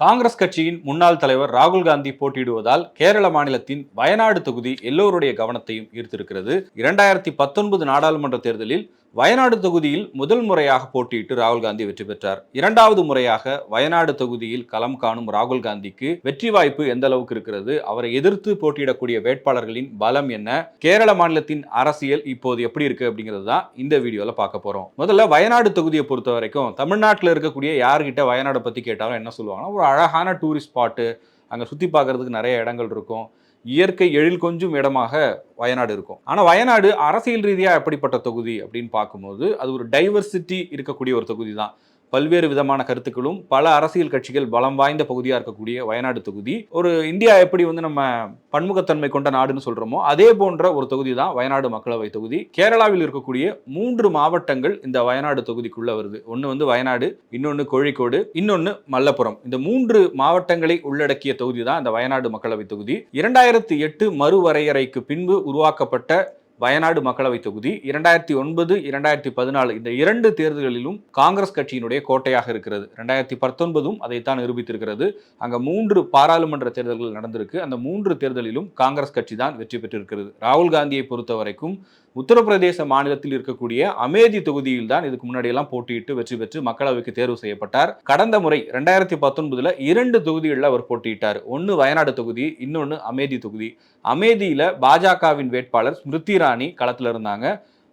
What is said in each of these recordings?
காங்கிரஸ் கட்சியின் முன்னாள் தலைவர் ராகுல் காந்தி போட்டியிடுவதால் கேரள மாநிலத்தின் வயநாடு தொகுதி எல்லோருடைய கவனத்தையும் ஈர்த்திருக்கிறது. இரண்டாயிரத்தி பத்தொன்பது நாடாளுமன்ற தேர்தலில் வயநாடு தொகுதியில் முதல் முறையாக போட்டியிட்டு ராகுல் காந்தி வெற்றி பெற்றார். இரண்டாவது முறையாக வயநாடு தொகுதியில் களம் காணும் ராகுல் காந்திக்கு வெற்றி வாய்ப்பு எந்த அளவுக்கு இருக்கிறது? அவரை எதிர்த்து போட்டியிடக்கூடிய வேட்பாளர்களின் பலம் என்ன? கேரள மாநிலத்தின் அரசியல் இப்போது எப்படி இருக்கு அப்படிங்கிறது தான் இந்த வீடியோல பார்க்க போறோம். முதல்ல வயநாடு தொகுதியை பொறுத்த வரைக்கும் தமிழ்நாட்டில் இருக்கக்கூடிய யார்கிட்ட வயநாடை பத்தி கேட்டாலும் என்ன சொல்லுவாங்கன்னா ஒரு அழகான டூரிஸ்ட் ஸ்பாட்டு அங்கே சுற்றி பார்க்கறதுக்கு நிறைய இடங்கள் இருக்கும். இயற்கை எழில் கொஞ்சம் இடமாக வயநாடு இருக்கும். ஆனால் வயநாடு அரசியல் ரீதியாக எப்படிப்பட்ட தொகுதி அப்படின்னு பார்க்கும்போது அது ஒரு டைவர்சிட்டி இருக்கக்கூடிய ஒரு தொகுதி தான் பல்வேறு விதமான கருத்துக்களும் பல அரசியல் கட்சிகள் பலம் வாய்ந்த பகுதியாக இருக்கக்கூடிய வயநாடு தொகுதி ஒரு இந்தியா எப்படி வந்து நம்ம பன்முகத்தன்மை கொண்ட நாடுன்னு சொல்கிறோமோ அதே போன்ற ஒரு தொகுதி தான் வயநாடு மக்களவை தொகுதி. கேரளாவில் இருக்கக்கூடிய மூன்று மாவட்டங்கள் இந்த வயநாடு தொகுதிக்குள்ளே வருது. ஒன்று வந்து வயநாடு இன்னொன்று கோழிக்கோடு இன்னொன்று மல்லப்புரம் இந்த மூன்று மாவட்டங்களை உள்ளடக்கிய தொகுதி தான் இந்த வயநாடு மக்களவை தொகுதி. இரண்டாயிரத்தி எட்டு மறுவரையறைக்கு பின்பு உருவாக்கப்பட்ட வயநாடு மக்களவை தொகுதி இரண்டாயிரத்தி ஒன்பது இரண்டாயிரத்தி பதினாலு இந்த இரண்டு தேர்தல்களிலும் காங்கிரஸ் கட்சியினுடைய கோட்டையாக இருக்கிறது. ரெண்டாயிரத்தி பத்தொன்பதும் அதைத்தான் நிரூபித்திருக்கிறது. அங்க மூன்று பாராளுமன்ற தேர்தல்கள் நடந்திருக்கு. அந்த மூன்று தேர்தலிலும் காங்கிரஸ் கட்சி தான் வெற்றி பெற்றிருக்கிறது. ராகுல் காந்தியை பொறுத்த வரைக்கும் உத்தரப்பிரதேச மாநிலத்தில் இருக்கக்கூடிய அமேதி தொகுதியில் தான் இதுக்கு முன்னாடியெல்லாம் போட்டியிட்டு வெற்றி பெற்று மக்களவைக்கு தேர்வு செய்யப்பட்டார். கடந்த முறை ரெண்டாயிரத்தி பத்தொன்பதுல இரண்டு தொகுதிகளில் அவர் போட்டியிட்டார். ஒன்னு வயநாடு தொகுதி இன்னொன்று அமேதி தொகுதி. அமேதியில பாஜகவின் வேட்பாளர் ஸ்மிருதி இரானி களத்தில் இருந்தாங்க.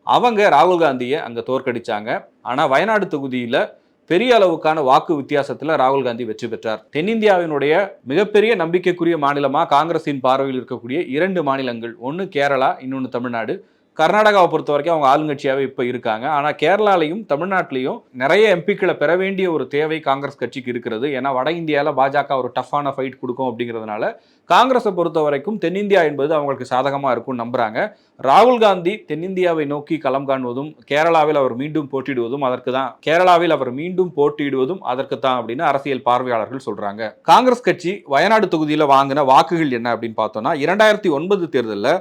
அவங்க ராகுல் காந்தியை அங்கே தோற்கடிச்சாங்க. ஆனால் வயநாடு தொகுதியில் பெரிய அளவுக்கான வாக்கு வித்தியாசத்தில் ராகுல் காந்தி வெற்றி பெற்றார். தென்னிந்தியாவினுடைய மிகப்பெரிய நம்பிக்கைக்குரிய மாநிலமாக காங்கிரசின் பார்வையில் இருக்கக்கூடிய இரண்டு மாநிலங்கள் ஒன்று கேரளா இன்னொன்று தமிழ்நாடு. கர்நாடகாவை பொறுத்த வரைக்கும் அவங்க ஆளுங்கட்சியாகவே இப்போ இருக்காங்க. ஆனால் கேரளாலையும் தமிழ்நாட்டிலையும் நிறைய எம்பிக்களை பெற வேண்டிய ஒரு தேவை காங்கிரஸ் கட்சிக்கு இருக்கிறது. ஏன்னா வட இந்தியாவில் பாஜக ஒரு டஃப்பான ஃபைட் கொடுக்கும் அப்படிங்கிறதுனால காங்கிரஸை பொறுத்த வரைக்கும் தென்னிந்தியா என்பது அவங்களுக்கு சாதகமாக இருக்கும்னு நம்புகிறாங்க ராகுல் காந்தி தென்னிந்தியாவை நோக்கி களம் காணுவதும் கேரளாவில் அவர் மீண்டும் போட்டியிடுவதும் அதற்கு தான் கேரளாவில் அவர் மீண்டும் போட்டியிடுவதும் அதற்கு தான் அப்படின்னு அரசியல் பார்வையாளர்கள் சொல்கிறாங்க காங்கிரஸ் கட்சி வயநாடு தொகுதியில் வாங்கின வாக்குகள் என்ன அப்படின்னு பார்த்தோம்னா இரண்டாயிரத்தி ஒன்பது தேர்தலில்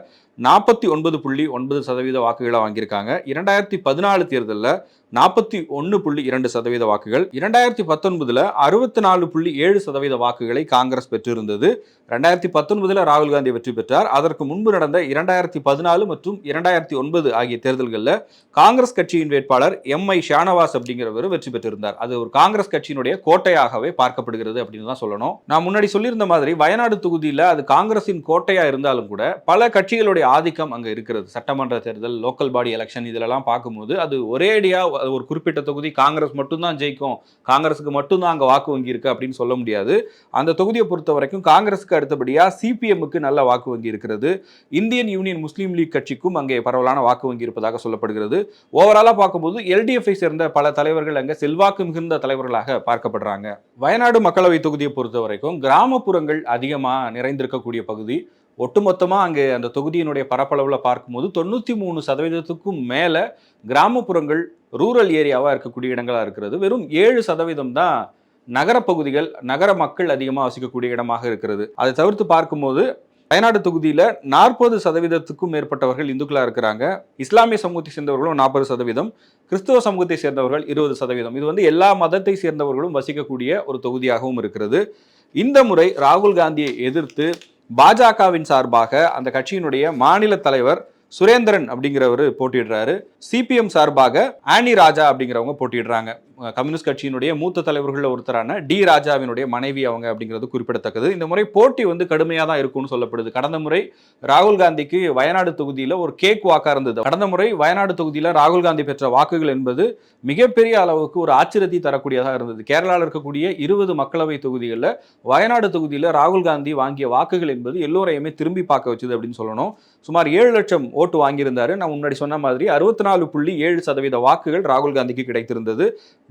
நாற்பத்தி ஒன்பது புள்ளி ஒன்பது சதவீத வாக்குகளை வாங்கியிருக்காங்க. இரண்டாயிரத்தி பதினாலு தேர்தலில் நாற்பத்தி ஒன்று புள்ளி இரண்டு சதவீத வாக்குகள் இரண்டாயிரத்தி பத்தொன்பதுல அறுபத்தி நாலு புள்ளி ஏழு சதவீத வாக்குகளை காங்கிரஸ் பெற்றிருந்தது. ரெண்டாயிரத்தி பத்தொன்பதுல ராகுல் காந்தி வெற்றி பெற்றார். அதற்கு முன்பு நடந்த இரண்டாயிரத்தி பதினாலு மற்றும் இரண்டாயிரத்தி ஒன்பது ஆகிய தேர்தல்களில் காங்கிரஸ் கட்சியின் வேட்பாளர் எம் ஐ ஷானவாஸ் அப்படிங்கிறவர் வெற்றி பெற்றிருந்தார். அது ஒரு காங்கிரஸ் கட்சியினுடைய கோட்டையாகவே பார்க்கப்படுகிறது அப்படின்னு தான் சொல்லணும். நான் முன்னாடி சொல்லியிருந்த மாதிரி வயநாடு தொகுதியில் அது காங்கிரசின் கோட்டையா இருந்தாலும் கூட பல கட்சிகளுடைய ஆதிக்கம் அங்கே இருக்கிறது. சட்டமன்ற தேர்தல் லோக்கல் பாடி எலெக்ஷன் இதிலெல்லாம் பார்க்கும்போது அது ஒரேடியாக அது ஒரு குறிப்பிட்ட தொகுதி காங்கிரஸ் மட்டும்தான் ஜெயிக்கும். காங்கிரஸுக்கு மட்டும்தான் அங்கே வாக்கு வங்கி இருக்கு அப்படின்னு சொல்ல முடியாது. அந்த தொகுதியை பொறுத்த வரைக்கும் காங்கிரஸுக்கு அடுத்தபடியாக சிபிஎம்முக்கு நல்ல வாக்கு வங்கி இருக்கிறது. இந்தியன் யூனியன் முஸ்லீம் லீக் கட்சிக்கும் அங்கே பரவலான வாக்கு வங்கி இருப்பதாக சொல்லப்படுகிறது. ஓவராலாக பார்க்கும்போது எல்டிஎஃப்ஐ சேர்ந்த பல தலைவர்கள் அங்கே செல்வாக்கு மிகுந்த தலைவர்களாக பார்க்கப்படுறாங்க. வயநாடு மக்களவை தொகுதியை பொறுத்த வரைக்கும் கிராமப்புறங்கள் அதிகமாக நிறைந்திருக்கக்கூடிய பகுதி. ஒட்டுமொத்தமாக அங்கே அந்த தொகுதியினுடைய பரப்பளவில் பார்க்கும்போது தொண்ணூற்றி மூணு சதவீதத்துக்கும் மேலே கிராமப்புறங்கள் ரூரல் ஏரியாவாக இருக்கக்கூடிய இடங்களாக இருக்கிறது. வெறும் ஏழு சதவீதம் தான் நகரப்பகுதிகள் நகர மக்கள் அதிகமாக வசிக்கக்கூடிய இடமாக இருக்கிறது. அதை தவிர்த்து பார்க்கும்போது வயநாடு தொகுதியில் நாற்பது சதவீதத்துக்கும் மேற்பட்டவர்கள் இந்துக்களாக இருக்கிறாங்க. இஸ்லாமிய சமூகத்தை சேர்ந்தவர்களும் நாற்பது சதவீதம் கிறிஸ்தவ சமூகத்தை சேர்ந்தவர்கள் இருபது சதவீதம். இது வந்து எல்லா மதத்தை சேர்ந்தவர்களும் வசிக்கக்கூடிய ஒரு தொகுதியாகவும் இருக்கிறது. இந்த முறை ராகுல் காந்தியை எதிர்த்து பாஜகவின் சார்பாக அந்த கட்சியினுடைய மாநில தலைவர் சுரேந்திரன் அப்படிங்கிறவர் போட்டியிடுறாரு. சிபிஎம் சார்பாக ஆனி ராஜா அப்படிங்கிறவங்க போட்டியிடுறாங்க. கம்யூனிஸ்ட் கட்சியினுடைய மூத்த தலைவர்களில் ஒருத்தரான டி ராஜாவினுடைய மனைவி அவங்க அப்படிங்கிறது குறிப்பிடத்தக்கது. இந்த முறை போட்டி வந்து கடுமையாக தான் இருக்கும்னு சொல்லப்படுது. கடந்த முறை ராகுல் காந்திக்கு வயநாடு தொகுதியில் ஒரு கேக் வாக்காக இருந்தது. கடந்த முறை வயநாடு தொகுதியில் ராகுல் காந்தி பெற்ற வாக்குகள் என்பது மிகப்பெரிய அளவுக்கு ஒரு ஆச்சரியத்தை தரக்கூடியதாக இருந்தது. கேரளாவில் இருக்கக்கூடிய இருபது மக்களவை தொகுதிகளில் வயநாடு தொகுதியில் ராகுல் காந்தி வாங்கிய வாக்குகள் என்பது எல்லோரையுமே திரும்பி பார்க்க வச்சது அப்படின்னு சொல்லணும். சுமார் ஏழு லட்சம் ஓட்டு வாங்கியிருந்தாரு. நான் முன்னாடி சொன்ன மாதிரி அறுபத்தி நாலு புள்ளி ஏழு சதவீத வாக்குகள் ராகுல் காந்திக்கு கிடைத்திருந்தது.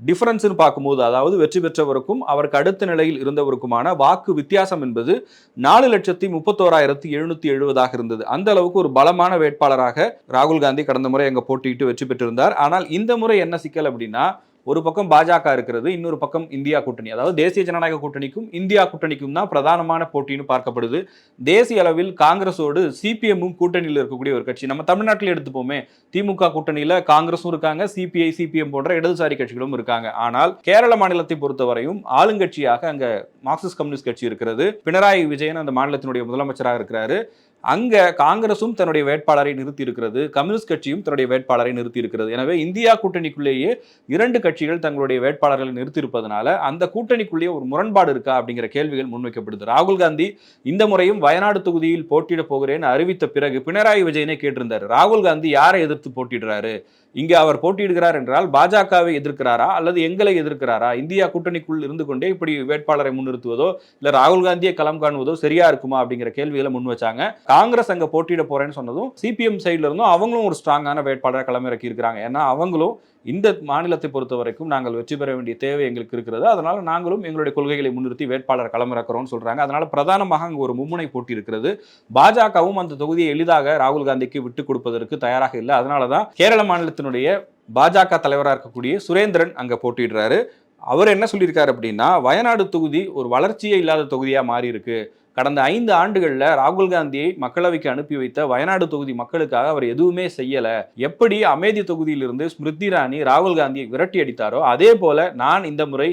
டிஃபரன்ஸ்னு பார்க்கும்போது அதாவது வெற்றி பெற்றவருக்கும் அவருக்கு அடுத்த நிலையில் இருந்தவருக்குமான வாக்கு வித்தியாசம் என்பது நாலு லட்சத்தி முப்பத்தோராயிரத்தி எழுநூத்தி எழுபதாக இருந்தது. அந்த அளவுக்கு ஒரு பலமான வேட்பாளராக ராகுல் காந்தி கடந்த முறை அங்கே போட்டியிட்டு வெற்றி பெற்றிருந்தார். ஆனால் இந்த முறை என்ன சிக்கல் அப்படின்னா ஒரு பக்கம் பாஜக இருக்கிறது இன்னொரு பக்கம் இந்தியா கூட்டணி. அதாவது தேசிய ஜனநாயக கூட்டணிக்கும் இந்தியா கூட்டணிக்கும் தான் பிரதானமான போட்டின்னு பார்க்கப்படுது. தேசிய அளவில் காங்கிரஸோடு சிபிஎம்மும் கூட்டணியில் இருக்கக்கூடிய ஒரு கட்சி. நம்ம தமிழ்நாட்டில் எடுத்துப்போமே திமுக கூட்டணியில் காங்கிரஸும் இருக்காங்க சிபிஐ சிபிஎம் போன்ற இடதுசாரி கட்சிகளும் இருக்காங்க. ஆனால் கேரள மாநிலத்தை பொறுத்தவரையும் ஆளுங்கட்சியாக அங்கே மார்க்சிஸ்ட் கம்யூனிஸ்ட் கட்சி இருக்கிறது. பினராயி விஜயன் அந்த மாநிலத்தினுடைய முதலமைச்சராக இருக்கிறாரு. அங்க காங்கிரசும் தன்னுடைய வேட்பாளரை நிறுத்தி இருக்கிறது கம்யூனிஸ்ட் கட்சியும் தன்னுடைய வேட்பாளரை நிறுத்தி இருக்கிறது எனவே இந்தியா கூட்டணிக்குள்ளேயே இரண்டு கட்சிகள் தங்களுடைய வேட்பாளர்களை நிறுத்தியிருப்பதனால அந்த கூட்டணிக்குள்ளேயே ஒரு முரண்பாடு இருக்கா அப்படிங்கிற கேள்விகள் முன்வைக்கப்படுது. ராகுல் காந்தி இந்த முறையும் வயநாடு தொகுதியில் போட்டியிட போகிறேன்னு அறிவித்த பிறகு பினராயி விஜயனே கேட்டிருந்தார். ராகுல் காந்தி யாரை எதிர்த்து போட்டிடுறாரு இங்கே அவர் போட்டியிடுகிறார் என்றால் பாஜகவை எதிர்க்கிறாரா அல்லது எங்களை எதிர்க்கிறாரா? இந்தியா கூட்டணிக்குள் இருந்து கொண்டே இப்படி வேட்பாளரை முன்னிறுத்துவதோ இல்லை ராகுல் காந்தியை களம் காணுவதோ சரியா இருக்குமா அப்படிங்கிற கேள்விகளை முன் வச்சாங்க. காங்கிரஸ் அங்கே போட்டியிட போறேன்னு சொன்னதும் சிபிஎம் சைட்ல இருந்தும் அவங்களும் ஒரு ஸ்ட்ராங்கான வேட்பாளரை களமிறக்கி இருக்கிறாங்க ஏன்னா அவங்களும் இந்த மாநிலத்தை பொறுத்த வரைக்கும் நாங்கள் வெற்றி பெற வேண்டிய தேவை எங்களுக்கு இருக்கிறது. அதனால் நாங்களும் எங்களுடைய கொள்கைகளை முன்னிறுத்தி வேட்பாளர் களமிறக்கிறோம்னு சொல்கிறாங்க அதனால் பிரதானமாக அங்கே ஒரு மும்முனை போட்டி இருக்கிறது. பாஜகவும் அந்த தொகுதியை எளிதாக ராகுல் காந்திக்கு விட்டு கொடுப்பதற்கு தயாராக இல்லை. அதனால தான் கேரள மாநிலத்தினுடைய பாஜக தலைவராக இருக்கக்கூடிய சுரேந்திரன் அங்கே போட்டிடுறாரு அவர் என்ன சொல்லியிருக்காரு அப்படின்னா வயநாடு தொகுதி ஒரு வளர்ச்சியே இல்லாத தொகுதியாக மாறி இருக்குது கடந்த ஐந்து ஆண்டுகளில் ராகுல் காந்தியை மக்களவைக்கு அனுப்பி வைத்த வயநாடு தொகுதி மக்களுக்காக அவர் எதுவுமே செய்யல. எப்படி அமேதி தொகுதியிலிருந்து ஸ்மிருதி இராணி ராகுல் காந்தியை விரட்டி அடித்தாரோ அதே போல நான் இந்த முறை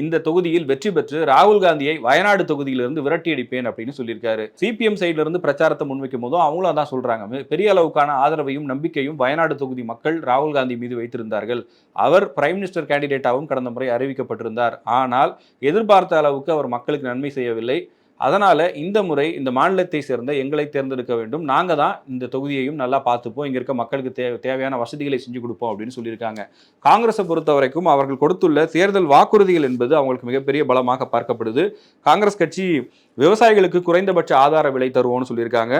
இந்த தொகுதியில் வெற்றி பெற்று ராகுல் காந்தியை வயநாடு தொகுதியிலிருந்து விரட்டி அடிப்பேன் அப்படின்னு சொல்லியிருக்காரு. சிபிஎம் சைட்ல இருந்து பிரச்சாரத்தை முன்வைக்கும் போதும் அவங்களும் தான் சொல்றாங்க. பெரிய அளவுக்கான ஆதரவையும் நம்பிக்கையும் வயநாடு தொகுதி மக்கள் ராகுல் காந்தி மீது வைத்திருந்தார்கள். அவர் பிரைம் மினிஸ்டர் கேண்டிடேட்டாகவும் கடந்த முறை அறிவிக்கப்பட்டிருந்தார். ஆனால் எதிர்பார்த்த அளவுக்கு அவர் மக்களுக்கு நன்மை செய்யவில்லை. அதனால் இந்த முறை இந்த மாநிலத்தை சேர்ந்த எங்களை தேர்ந்தெடுக்க வேண்டும். நாங்கள் தான் இந்த தொகுதியையும் நல்லா பார்த்துப்போம். இங்கே இருக்க மக்களுக்கு தே தேவையான வசதிகளை செஞ்சு கொடுப்போம் அப்படின்னு சொல்லியிருக்காங்க. காங்கிரஸை பொறுத்த வரைக்கும் அவர்கள் கொடுத்துள்ள தேர்தல் வாக்குறுதிகள் என்பது அவங்களுக்கு மிகப்பெரிய பலமாக பார்க்கப்படுது. காங்கிரஸ் கட்சி விவசாயிகளுக்கு குறைந்தபட்ச ஆதார விலை தருவோம்னு சொல்லியிருக்காங்க.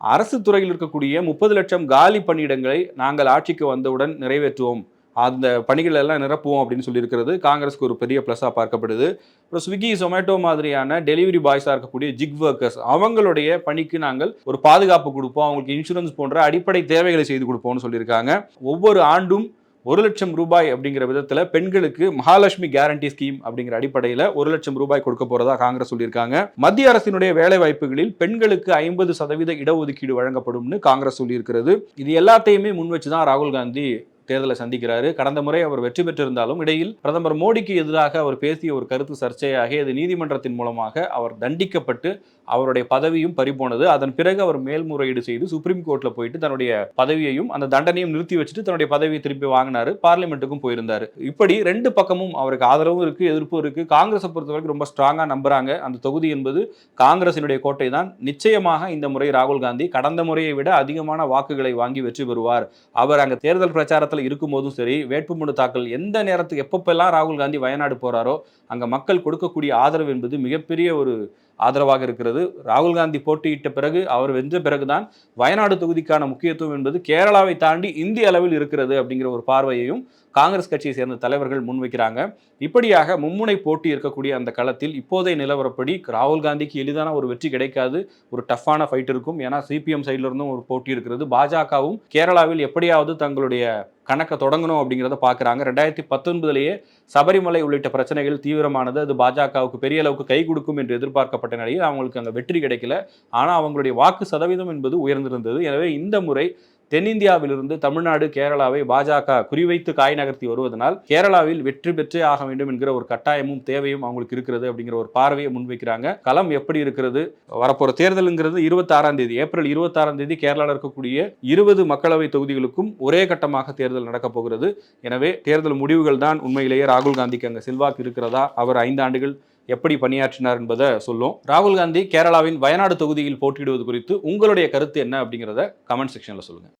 அரசு துறையில் இருக்கக்கூடிய முப்பது லட்சம் காலி பணியிடங்களை நாங்கள் ஆட்சிக்கு வந்தவுடன் நிறைவேற்றுவோம். அந்த பணிகள் எல்லாம் நிரப்புவோம் அப்படின்னு சொல்லியிருக்கிறது. காங்கிரஸ்க்கு ஒரு பெரிய ப்ளஸ்ஸாக பார்க்கப்படுது. அப்புறம் ஸ்விக்கி ஜொமேட்டோ மாதிரியான டெலிவரி பாய்ஸாக இருக்கக்கூடிய ஜிக் ஒர்க்கர்ஸ் அவங்களுடைய பணிக்கு நாங்கள் ஒரு பாதுகாப்பு கொடுப்போம். அவங்களுக்கு இன்சூரன்ஸ் போன்ற அடிப்படை தேவைகளை செய்து கொடுப்போம்னு சொல்லியிருக்காங்க. ஒவ்வொரு ஆண்டும் ஒரு லட்சம் ரூபாய் அப்படிங்கிற விதத்தில் பெண்களுக்கு மகாலட்சுமி கேரண்டி ஸ்கீம் அப்படிங்கிற அடிப்படையில் ஒரு லட்சம் ரூபாய் கொடுக்க போறதா காங்கிரஸ் சொல்லியிருக்காங்க. மத்திய அரசினுடைய வேலை வாய்ப்புகளில் பெண்களுக்கு ஐம்பது சதவீத இடஒதுக்கீடு வழங்கப்படும்னு காங்கிரஸ் சொல்லியிருக்கிறது. இது எல்லாத்தையுமே முன் வச்சு தான் ராகுல் காந்தி தேர்தலை சந்திக்கிறாரு. கடந்த முறை அவர் வெற்றி பெற்றிருந்தாலும் இடையில் பிரதமர் மோடிக்கு எதிராக அவர் பேசிய ஒரு கருத்து சர்ச்சையாக இது நீதிமன்றத்தின் மூலமாக அவர் தண்டிக்கப்பட்டு அவருடைய பதவியும் பறிபோனது. அதன் பிறகு அவர் மேல்முறையீடு செய்து சுப்ரீம் கோர்ட்ல போயிட்டு தன்னுடைய பதவியையும் அந்த தண்டனையும் நிறுத்தி வச்சுட்டு தன்னுடைய பதவியை திருப்பி வாங்கினாரு. பார்லிமெண்ட்டுக்கும் போயிருந்தாரு. இப்படி ரெண்டு பக்கமும் அவருக்கு ஆதரவும் இருக்கு எதிர்ப்பும் இருக்கு. காங்கிரஸை பொறுத்த வரைக்கும் ரொம்ப ஸ்ட்ராங்கா நம்புறாங்க. அந்த தொகுதி என்பது காங்கிரசினுடைய கோட்டை தான். நிச்சயமாக இந்த முறை ராகுல் காந்தி கடந்த முறையை விட அதிகமான வாக்குகளை வாங்கி வெற்றி பெறுவார். அவர் அங்க தேர்தல் பிரச்சாரத்தில் இருக்கும்போதும் சரி வேட்புமனு தாக்கல் எந்த நேரத்துக்கு எப்பப்பெல்லாம் ராகுல் காந்தி வயநாடு போறாரோ அங்க மக்கள் கொடுக்கக்கூடிய ஆதரவு என்பது மிகப்பெரிய ஒரு ஆதரவாக இருக்கிறது. ராகுல் காந்தி போட்டியிட்ட பிறகு அவர் வென்ற பிறகுதான் வயநாடு தொகுதிக்கான முக்கியத்துவம் என்பது கேரளாவை தாண்டி இந்திய அளவில் இருக்கிறது அப்படிங்கிற ஒரு பார்வையையும் காங்கிரஸ் கட்சியை சேர்ந்த தலைவர்கள் முன்வைக்கிறாங்க. இப்படியாக மும்முனை போட்டி இருக்கக்கூடிய அந்த களத்தில் இப்போதைய நிலவரப்படி ராகுல் காந்திக்கு எளிதான ஒரு வெற்றி கிடைக்காது. ஒரு டஃப்பான ஃபைட் இருக்கும். ஏன்னா சிபிஎம் சைட்ல இருந்தும் ஒரு போட்டி இருக்கிறது. பாஜகவும் கேரளாவில் எப்படியாவது தங்களுடைய கணக்கை தொடங்கணும் அப்படிங்கிறத பார்க்குறாங்க ரெண்டாயிரத்தி பத்தொன்பதுலேயே சபரிமலை உள்ளிட்ட பிரச்சனைகள் தீவிரமானது. அது பாஜகவுக்கு பெரிய அளவுக்கு கை கொடுக்கும் என்று எதிர்பார்க்கப்பட்ட நிலையில் அவங்களுக்கு அங்கே வெற்றி கிடைக்கல. ஆனால் அவங்களுடைய வாக்கு சதவீதம் என்பது உயர்ந்திருந்தது. எனவே இந்த முறை தென்னிந்தியாவிலிருந்து தமிழ்நாடு கேரளாவை பாஜக குறிவைத்து காய் நகர்த்தி வருவதனால் கேரளாவில் வெற்றி பெற்றே ஆக வேண்டும் என்கிற ஒரு கட்டாயமும் தேவையும் அவங்களுக்கு இருக்கிறது அப்படிங்கிற ஒரு பார்வையை முன்வைக்கிறாங்க. களம் எப்படி இருக்கிறது? வரப்போற தேர்தலுங்கிறது இருபத்தாறாம் தேதி ஏப்ரல் இருபத்தாறாம் தேதி கேரளாவில் இருக்கக்கூடிய இருபது மக்களவை தொகுதிகளுக்கும் ஒரே கட்டமாக தேர்தல் நடக்கப் போகிறது. எனவே தேர்தல் முடிவுகள் தான் உண்மையிலேயே ராகுல் காந்திக்கு அங்கே செல்வாக்கு இருக்கிறதா? அவர் ஐந்து ஆண்டுகள் எப்படி பணியாற்றினார் என்பதை சொல்லும். ராகுல் காந்தி கேரளாவின் வயநாடு தொகுதியில் போட்டியிடுவது குறித்து உங்களுடைய கருத்து என்ன அப்படிங்கிறத கமெண்ட் செக்ஷனில் சொல்லுங்கள்